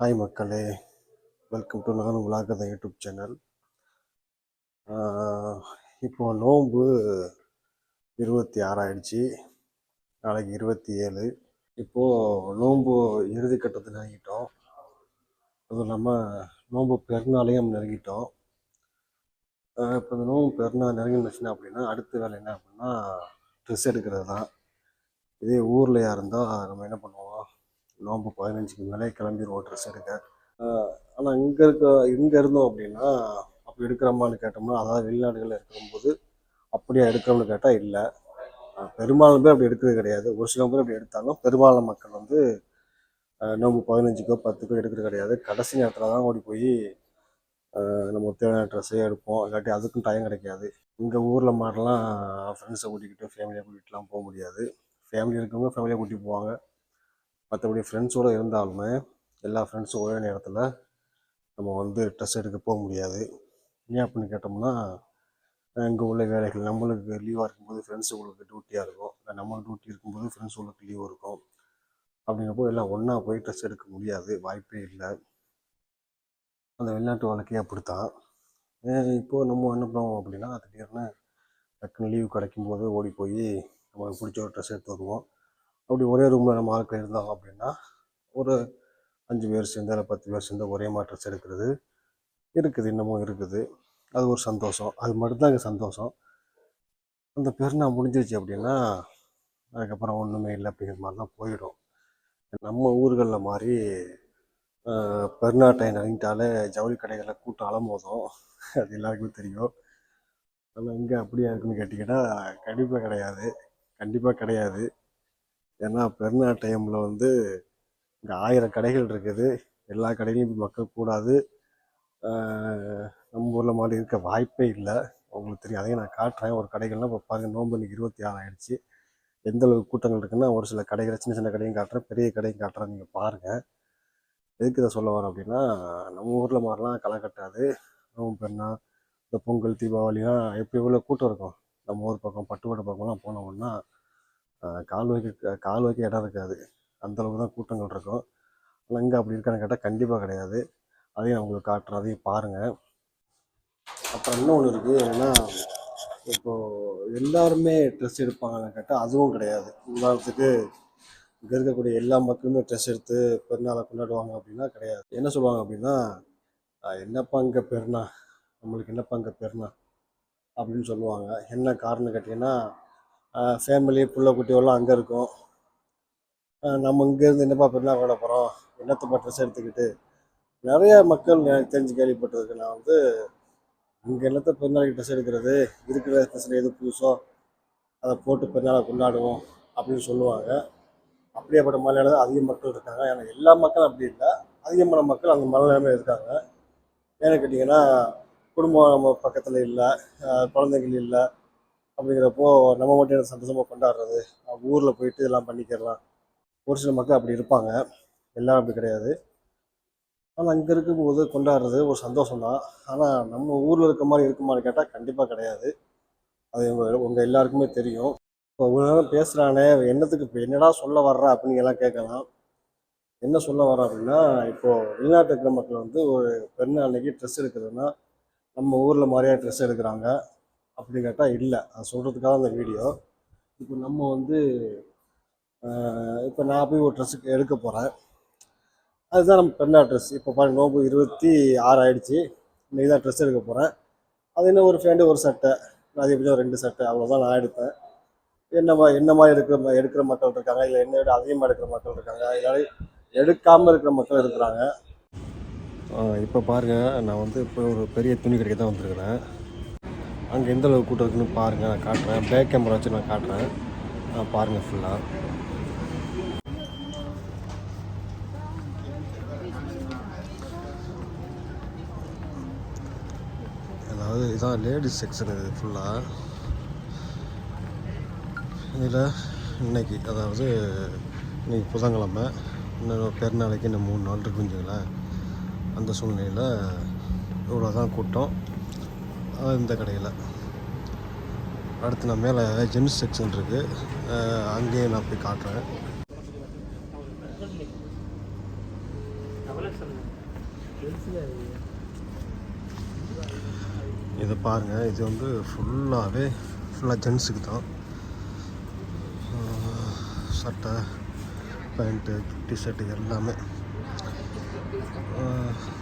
Hi மக்களே welcome to நானும் விளாகத YouTube channel. இப்போ நோம்பு இருபத்தி ஆறாயிடுச்சு நாளைக்கு இருபத்தி ஏழு. இப்போது நோம்பு இறுதி கட்டத்தை நெருங்கிட்டோம் அதுவும் இல்லாமல் நோம்பு பெருநாளையும் நெருங்கிட்டோம். இப்போ இந்த நோன்பு பெருநாள் நெருங்கினுச்சுன்னா அப்படின்னா அடுத்த வேலை என்ன அப்படின்னா ட்ரெஸ் எடுக்கிறது தான் இதே ஊர்லையா இருந்தால் நம்ம என்ன பண்ணுவோம்? நவம்பர் பதினஞ்சுக்கு மேலே கிளம்பி ட்ரெஸ் எடுக்க. ஆனால் இங்கே இருக்க இங்கே இருந்தோம் அப்படின்னா அப்போ எடுக்கிறோமான்னு கேட்டோம்னா அதாவது வெளிநாடுகளில் இருக்கும்போது அப்படியே எடுக்கிறோம்னு கேட்டால் இல்லை. பெரும்பாலும் பேர் அப்படி எடுக்கிறது கிடையாது. ஒரு சில பேர் அப்படி எடுத்தாலும் பெரும்பாலான மக்கள் வந்து நவம்பர் பதினஞ்சுக்கோ பத்துக்கோ எடுக்கிறது கிடையாது. கடைசி நேரத்தில் தான் ஓடி போய் நம்ம தேவையான ட்ரெஸ்ஸே எடுப்போம். இல்லாட்டி அதுக்கும் டைம் கிடைக்காது. இங்கே ஊரில் மாதிரிலாம் ஃப்ரெண்ட்ஸை கூட்டிக்கிட்டு ஃபேமிலியை கூட்டிகிட்டுலாம் போக முடியாது. ஃபேமிலி இருக்கவங்க ஃபேமிலியாக கூட்டி போவாங்க. மற்றபடி ஃப்ரெண்ட்ஸோடு இருந்தாலுமே எல்லா ஃப்ரெண்ட்ஸும் ஒரே நேரத்தில் நம்ம வந்து ட்ரெஸ் எடுக்க போக முடியாது. ஏன் அப்படின்னு கேட்டோம்னா இங்கே உள்ள வேலைகள் நம்மளுக்கு லீவாக இருக்கும்போது ஃப்ரெண்ட்ஸுங்களுக்கு டியூட்டியாக இருக்கும். இல்லை நம்மளுக்கு டியூட்டி இருக்கும்போது ஃப்ரெண்ட்ஸுங்களுக்கு லீவ் இருக்கும். அப்படிங்கிறப்போ எல்லாம் ஒன்றா போய் ட்ரெஸ் எடுக்க முடியாது. வாய்ப்பே இல்லை. அந்த வெளிநாட்டு வாழ்க்கையே அப்படித்தான். இப்போது நம்ம என்ன பண்ணுவோம் அப்படின்னா திடீர்னு டக்குன்னு லீவு கிடைக்கும் போது ஓடி போய் நமக்கு பிடிச்ச ஒரு ட்ரெஸ் எடுத்து வருவோம். அப்படி ஒரே ரூமில் நம்ம ஆட்கள் இருந்தாங்க அப்படின்னா ஒரு அஞ்சு பேர் சேர்ந்து இல்லை பத்து பேர் சேர்ந்து ஒரே மாற்றம் எடுக்கிறது இருக்குது இன்னமும் இருக்குது. அது ஒரு சந்தோஷம். அது மட்டும்தான் எங்கள் சந்தோஷம். அந்த பெருநாள் முடிஞ்சிருச்சு அப்படின்னா அதுக்கப்புறம் ஒன்றுமே இல்லை அப்படிங்கிற மாதிரி தான் போயிடும். நம்ம ஊர்களில் மாதிரி ஆஹ், டைம் நெருங்கிட்டாலே ஜவுளி கடைகளில் கூட்டம் அலமோதும் அது எல்லாருக்குமே தெரியும். ஆனால் இங்கே அப்படியா இருக்குன்னு கேட்டிங்கன்னா கண்டிப்பாக கிடையாது. கண்டிப்பாக கிடையாது. ஏன்னா பெருநாள் டைமில் வந்து இங்கே ஆயிரம் கடைகள் இருக்குது. எல்லா கடையிலையும் மக்கள் கூடாது. நம்ம ஊரில் மாதிரி இருக்க வாய்ப்பே இல்லை. உங்களுக்கு தெரியும். அதையும் நான் காட்டுறேன். ஒரு கடைகள்லாம் இப்போ பாருங்கள் நோம்பு இன்னைக்கு இருபத்தி ஆறு ஆயிடுச்சு. எந்த அளவுக்கு கூட்டங்கள் இருக்குன்னா ஒரு சில கடைகள் சின்ன சின்ன கடையும் காட்டுறேன். பெரிய கடையும் காட்டுறேன். நீங்கள் பாருங்கள் எதுக்கு இதை சொல்ல வரேன் அப்படின்னா நம்ம ஊரில் மாதிரிலாம் களை கட்டாது. நோம்பு பெண்ணா இந்த பொங்கல் தீபாவளிலாம் எப்படி எவ்வளோ கூட்டம் இருக்கும். நம்ம ஊர் பக்கம் பட்டுக்கோட்டை பக்கம்லாம் போனோம்னா கால் வைக்க கால் வைக்க இடம் இருக்காது. அந்தளவுக்கு தான் கூட்டங்கள் இருக்கும். ஆனால் இங்கே அப்படி இருக்கான்னு கேட்டால் கண்டிப்பாக கிடையாது. அதையும் நான் உங்களுக்கு காட்டுறேன். அதையும் பாருங்கள் அப்புறம் இன்னொன்று இருக்குது என்னென்னா இப்போது எல்லாருமே ட்ரெஸ் எடுப்பாங்கன்னு கேட்டால் அதுவும் கிடையாது. உதாரணத்துக்கு இங்கே இருக்கக்கூடிய எல்லா மக்களுமே ட்ரெஸ் எடுத்து பெருநாளை கொண்டாடுவாங்க அப்படின்னா கிடையாது. என்ன சொல்லுவாங்க அப்படின்னா என்னப்பா இங்கே பெருனா நம்மளுக்கு என்னப்பா இங்கே பெருனா அப்படின்னு சொல்லுவாங்க. என்ன காரணம் கேட்டிங்கன்னா ஃபேமிலி புள்ள குட்டியெல்லாம் அங்கே இருக்கும். நம்ம இங்கேருந்து என்னப்பா பெருநா விட போகிறோம் என்னத்தப்பா ட்ரெஸ் எடுத்துக்கிட்டு? நிறைய மக்கள் எனக்கு தெரிஞ்சு கேள்விப்பட்டிருக்கு. நான் வந்து இங்கே என்னத்த பெருநாளைக்கு ட்ரெஸ் எடுக்கிறது? இருக்கிற ட்ரெஸ்ஸில் எது புதுசோ அதை போட்டு பெருநாளை கொண்டாடுவோம் அப்படின்னு சொல்லுவாங்க. அப்படியேப்பட்ட மலையாளம் அதிக மக்கள் இருக்காங்க. ஏன்னா எல்லா மக்களும் அப்படி இல்லை. அதிகமான மக்கள் அந்த மலையாளமே இருக்காங்க. ஏன்னு கேட்டிங்கன்னா குடும்பம் நம்ம பக்கத்தில் இல்லை. குழந்தைகள் இல்லை. அப்படிங்கிறப்போ நம்ம மட்டும் என்ன சந்தோஷமாக கொண்டாடுறது? ஊரில் போயிட்டு இதெல்லாம் பண்ணிக்கிறலாம். ஒரு சில மக்கள் அப்படி இருப்பாங்க. எல்லாம் அப்படி கிடையாது. ஆனால் அங்கே இருக்கும்போது கொண்டாடுறது ஒரு சந்தோஷம் தான் ஆனால் நம்ம ஊரில் இருக்க மாதிரி இருக்குமான்னு கேட்டால் கண்டிப்பாக கிடையாது. அது உங்கள் உங்கள் எல்லாருக்குமே தெரியும். இப்போ ஒரு நேரம் பேசுகிறானே என்னத்துக்கு இப்போ என்னடா சொல்ல வர்றா அப்படின்னு எல்லாம் கேட்கலாம். என்ன சொல்ல வர அப்படின்னா இப்போது வெளிநாட்டு இருக்கிற மக்கள் வந்து ஒரு பெண் அன்னைக்கு ட்ரெஸ் எடுக்கிறதுனா நம்ம ஊரில் மாதிரியாக ட்ரெஸ் எடுக்கிறாங்க. அப்படின்னு கேட்டால் இல்லை. அது சொல்கிறதுக்காக அந்த வீடியோ. இப்போ நம்ம வந்து இப்போ நான் போய் ஒரு ட்ரெஸ்ஸுக்கு எடுக்க போகிறேன் அதுதான் நம்ம பெண்ணா ட்ரெஸ் இப்போ பாருங்க நோம்பு இருபத்தி ஆறு ஆயிடுச்சு. இன்றைக்கி தான் ட்ரெஸ் எடுக்க போகிறேன் அது என்ன ஒரு ஃபேண்டு ஒரு சட்டை. அதிகபட்சம் ரெண்டு சட்டை. அவ்வளோதான் நான் எடுப்பேன் என்ன மா என்ன மாதிரி இருக்கிற எடுக்கிற மக்கள் இருக்காங்க? இல்லை என்ன விட அதிகமாக எடுக்கிற மக்கள் இருக்காங்க? இல்லாட்டி எடுக்காமல் இருக்கிற மக்கள் இருக்கிறாங்க. இப்போ பாருங்கள் நான் வந்து இப்போ ஒரு பெரிய துணி கடைக்கு தான் வந்திருக்கிறேன். அங்கே எந்த அளவுக்கு கூட்டம் இருக்குன்னு பாருங்கள் நான் காட்டுறேன். பேக் கேமரா வச்சு நான் காட்டுறேன். பாருங்கள் ஃபுல்லாக அதாவது இதான் லேடிஸ் செக்ஷன் இது ஃபுல்லாக இதில் இன்னைக்கு அதாவது இன்னைக்கு புதன்கிழமை. இன்னும் பெருநாளைக்கு இன்னும் மூணு நாள் இருக்குங்களேன் அந்த சூழ்நிலையில் இவ்வளோ தான் கூட்டம். இந்த கடையில். அடுத்து நான் மேலே ஜென்ஸ் செக்ஷன் இருக்குது அங்கேயே நான் போய் காட்டுறேன். இதை பாருங்கள் இது வந்து ஃபுல்லாகவே ஃபுல்லாக ஜென்ஸுக்கு தான். சட்டை பேண்ட்டு டிஷர்ட்டு எல்லாமே.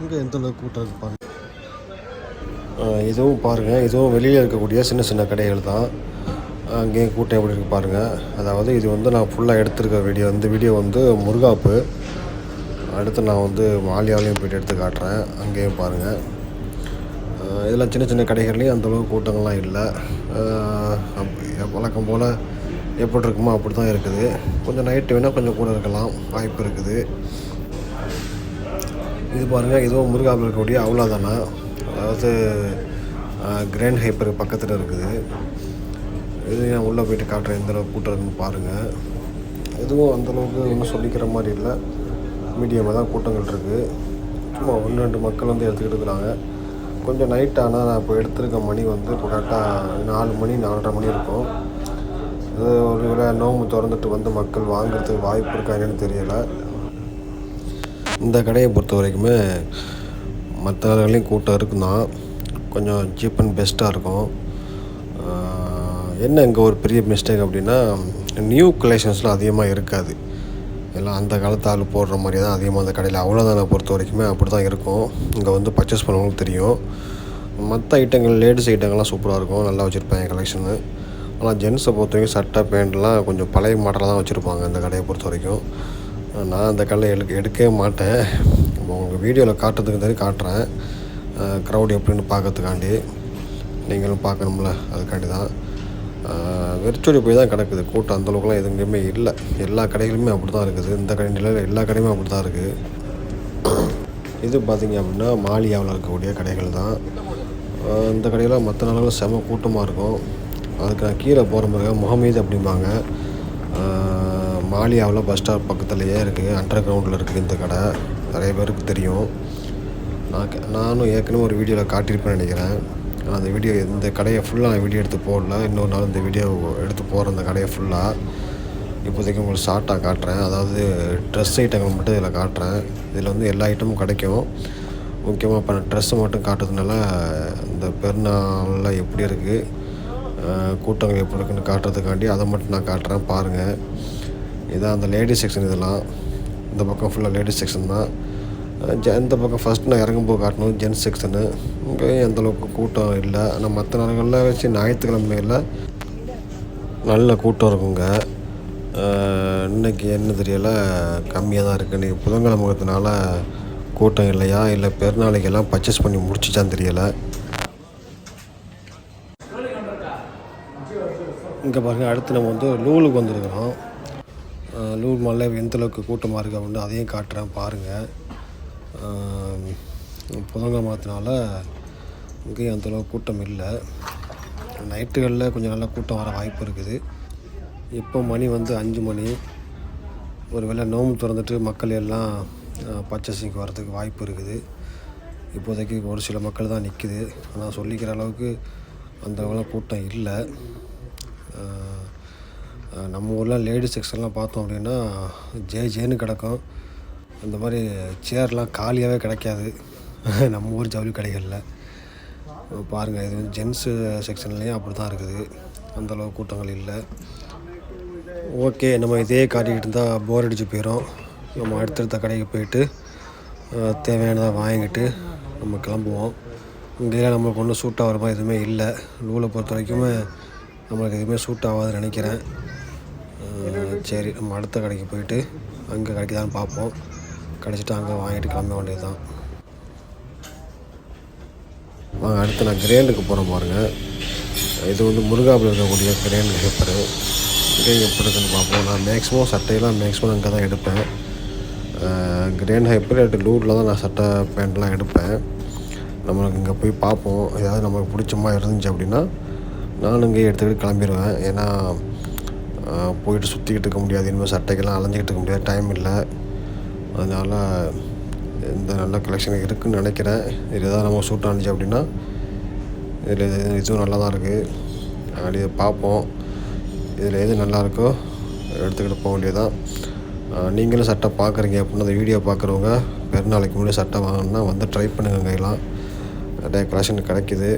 இங்கே எந்தளவுக்கு கூட்டம் இருப்பாங்க இதுவும் பாருங்கள் இதுவும் வெளியில் இருக்கக்கூடிய சின்ன சின்ன கடைகள் தான். அங்கேயும் கூட்டம் எப்படி இருக்கு பாருங்கள் அதாவது இது வந்து நான் ஃபுல்லாக எடுத்திருக்க வீடியோ இந்த வீடியோ வந்து முருகாப்பு. அடுத்து நான் வந்து மாலியாலையும் போயிட்டு எடுத்து காட்டுறேன். அங்கேயும் பாருங்கள் இதில் சின்ன சின்ன கடைகள்லேயும் அந்தளவுக்கு கூட்டங்கள்லாம் இல்லை. வழக்கம் போல் எப்படி இருக்குமோ அப்படி தான் இருக்குது. கொஞ்சம் நைட்டு வேணால் கொஞ்சம் கூட இருக்கலாம். வாய்ப்பு இருக்குது. இது பாருங்கள் இதுவும் முருகாப்பில் இருக்கக்கூடிய அவ்வளோதானே அதாவது கிராண்ட் ஹைப்பர் பக்கத்தில் இருக்குது. இது நான் உள்ளே போயிட்டு காட்டுறேன் எந்தளவுக்கு கூட்டம் இருக்குன்னு பாருங்கள் எதுவும் அந்தளவுக்கு ஒன்றும் சொல்லிக்கிற மாதிரி இல்லை. மீடியமாக தான் கூட்டங்கள் இருக்குது சும்மா ஒன்று ரெண்டு மக்கள் வந்து எடுத்துக்கிட்டு இருக்கிறாங்க. கொஞ்சம் நைட் ஆனால் நான் இப்போ எடுத்திருக்க மணி வந்து இப்போ கரெக்டாக நாலு மணி நாலரை மணி இருக்கும். இது ஒரு வேளை நோம்பு திறந்துட்டு வந்து மக்கள் வாங்குறதுக்கு வாய்ப்பு இருக்கா என்னன்னு தெரியலை. இந்த கடையை பொறுத்த வரைக்குமே மற்ற கடைகளையும் கூட்டம் இருக்குன்னா கொஞ்சம் சீப் அண்ட் பெஸ்ட்டாக இருக்கும். என்ன இங்கே ஒரு பெரிய மிஸ்டேக் அப்படின்னா நியூ கலெக்ஷன்ஸ்லாம் அதிகமாக இருக்காது. எல்லாம் அந்த காலத்து ஆள் போடுற மாதிரி தான் அதிகமாக அந்த கடையில். அவ்வளோதான பொறுத்த வரைக்குமே அப்படி தான் இருக்கும். இங்கே வந்து பர்ச்சேஸ் பண்ணவங்களுக்கு தெரியும். மற்ற ஐட்டங்கள் லேடிஸ் ஐட்டங்கள்லாம் சூப்பராக இருக்கும். நல்லா வச்சுருப்பாங்க கலெக்ஷனு ஆனால் ஜென்ஸை பொறுத்த வரைக்கும் சட்டை பேண்ட்லாம் கொஞ்சம் பழைய மாடலாக தான் வச்சுருப்பாங்க இந்த கடையை பொறுத்த வரைக்கும். நான் அந்த கடையில் எடுக்க எடுக்கவே மாட்டேன். உங்களுக்கு வீடியோவில் காட்டுறதுக்கு தெரியும் காட்டுறேன். க்ரௌட் எப்படின்னு பார்க்கறதுக்காண்டி நீங்களும் பார்க்கணும்ல அதுக்காண்டி தான் வெறிச்சோடி போய் தான் கிடக்குது. கூட்டம் அந்தளவுக்குலாம் எதுவுமே இல்லை. எல்லா கடைகளுமே அப்படி தான் இருக்குது. இந்த கடை நிலையில் எல்லா கடையுமே அப்படி தான் இருக்குது இது பார்த்திங்க அப்படின்னா மாலியாவில் இருக்கக்கூடிய கடைகள் தான். இந்த கடையில் மற்ற நாளும் செம கூட்டமாக இருக்கும். அதுக்கு நான் கீழே போகிற மாதிரி முகமீது அப்படிம்பாங்க. மாலியாவில் பஸ் ஸ்டாப் பக்கத்துலேயே இருக்குது அண்டர் கிரவுண்டில் இருக்குது இந்த கடை. நிறைய பேருக்கு தெரியும். நான் நானும் ஏற்கனவே ஒரு வீடியோவில் காட்டியிருப்பேன்னு நினைக்கிறேன். ஆனால் அந்த வீடியோ இந்த கடையை ஃபுல்லாக நான் வீடியோ எடுத்து போடல. இன்னொரு நாள் இந்த வீடியோ எடுத்து போகிற அந்த கடையை ஃபுல்லாக இப்போதைக்கு உங்களுக்கு ஷார்ட்டாக காட்டுறேன். அதாவது ட்ரெஸ் ஐட்டங்கள் மட்டும் இதில் காட்டுறேன். இதில் வந்து எல்லா ஐட்டமும் கிடைக்கும். முக்கியமாக இப்போ ட்ரெஸ்ஸை மட்டும் காட்டுறதுனால இந்த பெருநாளில் எப்படி இருக்குது கூட்டங்கள் எப்படி இருக்குன்னு காட்டுறதுக்காண்டி அதை மட்டும் நான் காட்டுறேன். பாருங்கள் இதான் அந்த லேடிஸ் செக்ஷன் இதெல்லாம். இந்த பக்கம் ஃபுல்லாக லேடிஸ் செக்ஷன் தான். அஹ் இந்த பக்கம் ஃபஸ்ட் நான் இறங்கும்போது காட்டணும் ஜென்ஸ் செக்ஷனு இங்கேயும் எந்தளவுக்கு கூட்டம் இல்லை. ஆனால் மற்ற நாடுகளில் வச்சு ஞாயிற்றுக்கிழமையில் நல்ல கூட்டம் இருக்குங்க. இன்றைக்கி இன்னைக்கு என்ன தெரியல கம்மியாக தான் இருக்குது இன்றைக்கி புதன்கிழமைனால கூட்டம் இல்லையா? இல்லை பெருநாளைக்கெல்லாம் பர்ச்சேஸ் பண்ணி முடிச்சிச்சான்னு தெரியலை. இங்கே பாருங்கள் அடுத்து நம்ம வந்து லூலுக்கு வந்திருக்கிறோம். அஹ் லூல் மாலில் கூட்டமாக இருக்குது அப்படின்னு அதையும் காட்டுறேன் பாருங்கள் புதங்க புதன்கிழமத்தினால இங்கேயும் அந்தளவுக்கு கூட்டம் இல்லை. நைட்டுகளில் கொஞ்சம் நல்லா கூட்டம் வர வாய்ப்பு இருக்குது. இப்போ மணி வந்து அஞ்சு மணி. ஒரு வேளை நோம்பு திறந்துட்டு மக்கள் எல்லாம் பர்ச்சேசிங்க்கு வரதுக்கு வாய்ப்பு இருக்குது. இப்போதைக்கு ஒரு சில மக்கள் தான் நிற்குது ஆனால் சொல்லிக்கிற அளவுக்கு அந்த கூட்டம் இல்லை. நம்ம ஊரில் லேடிஸ் செக்ஷன்லாம் பார்த்தோம் அப்படின்னா ஜே ஜேன்னு கிடக்கும். இந்த மாதிரி சேர்லாம் காலியாகவே கிடைக்காது. நம்ம ஊர் ஜவுளி கடைகளில். பாருங்கள் இது வந்து ஜென்ஸு செக்ஷன்லேயும் அப்படி தான் இருக்குது அந்தளவு கூட்டங்கள் இல்லை. ஓகே நம்ம இதே காட்டிக்கிட்டு இருந்தால் போர் அடிச்சு போயிடும் நம்ம அடுத்தடுத்த கடைக்கு போயிட்டு தேவையானதாக தேவையானதை வாங்கிட்டு நம்ம கிளம்புவோம். இங்கேயெல்லாம் நம்மளுக்கு ஒன்றும் சூட் ஆகிற மாதிரி எதுவுமே இல்லை. நூலை பொறுத்த வரைக்குமே நம்மளுக்கு எதுவுமே சூட் ஆகாதுன்னு நினைக்கிறேன். சரி நம்ம அடுத்த கடைக்கு போயிட்டு அங்கே கிடைக்குதான்னு பார்ப்போம். கிடச்சிட்டு அங்கே வாங்கிட்டு கிளம்ப வேண்டியது தான் வாங்க அடுத்து நான் கிரேண்டுக்கு போகிறேன் பாருங்கள் இது வந்து முருகாவில் இருக்கக்கூடிய கிரேண்ட் ஹெப்பரு. இங்கே எப்படி இருக்குன்னு பார்ப்போம். நான் மேக்ஸிமம் சட்டையெல்லாம் மேக்ஸிமம் அங்கே தான் எடுப்பேன். கிரேண்ட் ஹைப்பர் அட் லூட்டில் தான் நான் சட்டை பேண்ட்லாம் எடுப்பேன். நம்மளுக்கு இங்கே போய் பார்ப்போம். ஏதாவது நமக்கு பிடிச்ச மாதிரி இருந்துச்சு அப்படின்னா நானும் இங்கே எடுத்துக்கிட்டு கிளம்பிடுவேன். ஏன்னா போயிட்டு சுற்றிக்கிட்டு இருக்க முடியாது. இனிமேல் சட்டைக்கெல்லாம் அலைஞ்சிக்கிட்டு இருக்க முடியாது. டைம் இல்லை. அதனால் இந்த நல்ல கலெக்ஷன் இருக்குதுன்னு நினைக்கிறேன். இது எதாவது நம்ம சூட் ஆனிச்சு அப்படின்னா இதில் இது இதுவும் நல்லா தான் இருக்குது அப்படி பார்ப்போம். இதில் எது நல்லா இருக்கோ எடுத்துக்கிட்டு போக வேண்டியதுதான். நீங்களும் சட்டை பார்க்குறீங்க அப்படின்னா அந்த வீடியோ பார்க்குறவங்க பெருநாளைக்கு முன்னாடி சட்டை வாங்கணும்னா வந்து ட்ரை பண்ணுங்கள் கையெல்லாம். நிறைய கலெக்ஷன் கிடைக்கிது.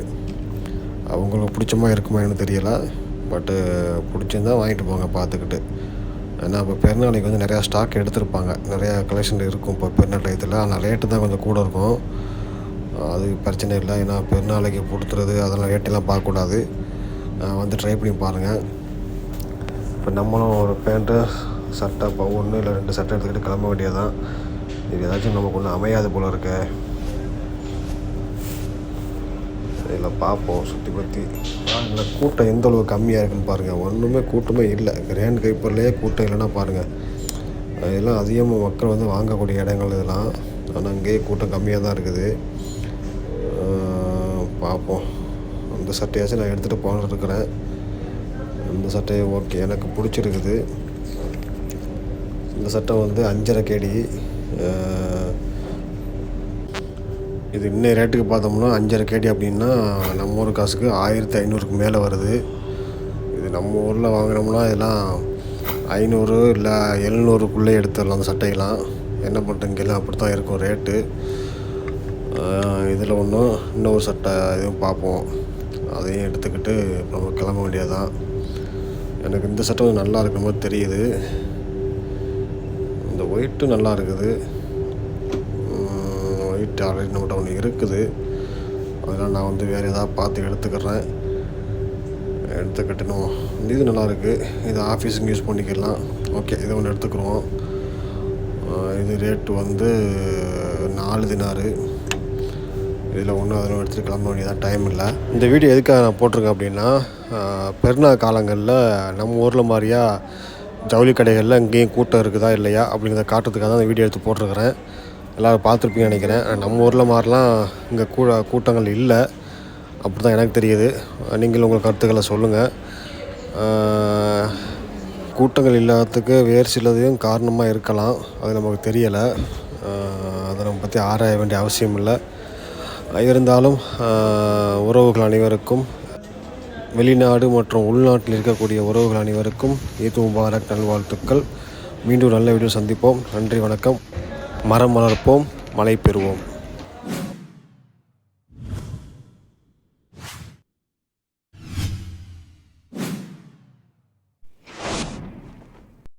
அவங்களுக்கு பிடிச்சமாக இருக்குமா எனக்கு தெரியலை. பட்டு பிடிச்சிருந்தா வாங்கிட்டு போங்க பார்த்துக்கிட்டு. ஏன்னா இப்போ பெருநாளைக்கு வந்து நிறையா ஸ்டாக் எடுத்திருப்பாங்க. நிறையா கலெக்ஷன் இருக்கும் இப்போ பெருநாள் டயத்தில். ஆனால் ரேட்டு தான் கொஞ்சம் கூட இருக்கும். அது பிரச்சனை இல்லை. ஏன்னா பெருநாளைக்கு கொடுத்துறது அதெல்லாம் ரேட்டெல்லாம் பார்க்கக்கூடாது. வந்து ட்ரை பண்ணி பாருங்கள் இப்போ நம்மளும் ஒரு பேண்ட்டு சட்டை இப்போ ஒன்று இல்லை ரெண்டு சட்டை எடுத்துக்கிட்டு கிளம்ப வேண்டியதுதான். இது ஏதாச்சும் நமக்கு ஒன்று அமையாது போல இருக்கு இதில் பார்ப்போம் சுற்றி பற்றி இல்லை கூட்டம் எந்த அளவு கம்மியாக இருக்குன்னு பாருங்கள் ஒன்றுமே கூட்டமே இல்லை. கிராண்ட் கைப்பர்லேயே கூட்டம் இல்லைன்னா பாருங்கள் இதெல்லாம் அதிகமாக மக்கள் வந்து வாங்கக்கூடிய இடங்கள் இதெல்லாம். ஆனால் அங்கேயே கூட்டம் கம்மியாக தான் இருக்குது. பார்ப்போம். அந்த சட்டையாச்சும் நான் எடுத்துகிட்டு போகலான்னு இருக்கிறேன். சட்டையை ஓகே எனக்கு பிடிச்சிருக்குது. இந்த சட்டை வந்து அஞ்சரை கேடி. இது இன்னும் ரேட்டுக்கு பார்த்தோம்னா அஞ்சரை கேடி அப்படின்னா நம்ம ஊர் காசுக்கு ஆயிரத்தி ஐநூறுக்கு மேலே வருது. இது நம்ம ஊரில் வாங்கினோம்னா இதெல்லாம் ஐநூறு இல்லை எழுநூறுக்குள்ளே எடுத்துடலாம் அந்த சட்டையெல்லாம். என்ன பண்ணுறீங்கெல்லாம் அப்படி தான் இருக்கும் ரேட்டு. இதில் ஒன்றும் இன்னொரு சட்டை இதுவும் பார்ப்போம். அதையும் எடுத்துக்கிட்டு நம்ம கிளம்ப வேண்டியதுதான். எனக்கு இந்த சட்டை நல்லா இருக்கிற மாதிரி தெரியுது. இந்த ஒயிட்டும் நல்லா இருக்குது. ஒயிட் ஆல்ரெடி நம்மகிட்ட ஒன்று இருக்குது. அதனால் நான் வந்து வேறு ஏதாவது பார்த்து எடுத்துக்கிறேன். எடுத்துக்கிட்டணும் இது நல்லாயிருக்கு இது ஆஃபீஸுக்கு யூஸ் பண்ணிக்கலாம். ஓகே இதை ஒன்று எடுத்துக்கிறோம். இது ரேட்டு வந்து நாலு தினாரு இதில் ஒன்றும் அதில் எடுத்துகிட்டு கிளம்ப வேண்டியதான் டைம் இல்லை. இந்த வீடியோ எதுக்காக நான் போட்டிருக்கேன் அப்படின்னா ஆஹ் பெருநாள் காலங்களில் நம்ம ஊரில் மாதிரியா ஜவுளி கடைகளில் இங்கேயும் கூட்டம் இருக்குதா இல்லையா அப்படிங்கிறத காட்டுறதுக்காக தான் இந்த வீடியோ எடுத்து போட்டிருக்கிறேன். எல்லோரும் பார்த்துருப்பீங்கன்னு நினைக்கிறேன். நம்ம ஊரில் மாதிரிலாம் இங்கே கூ கூட்டங்கள் இல்லை. அப்படி தான் எனக்கு தெரியுது. நீங்களும் உங்கள் கருத்துக்களை சொல்லுங்கள் கூட்டங்கள் இல்லாததுக்கு வேறு சிலதையும் காரணமாக இருக்கலாம். அது நமக்கு தெரியலை. அதை நம்ம பற்றி ஆராய வேண்டிய அவசியம் இல்லை. இருந்தாலும் உறவுகள் அனைவருக்கும் வெளிநாடு மற்றும் உள்நாட்டில் இருக்கக்கூடிய உறவுகள் அனைவருக்கும் ஈத் முபாரக் நல்வாழ்த்துக்கள். மீண்டும் நல்ல வீடியோ சந்திப்போம். நன்றி வணக்கம். மரம் வளர்ப்போம் மழை பெறுவோம்.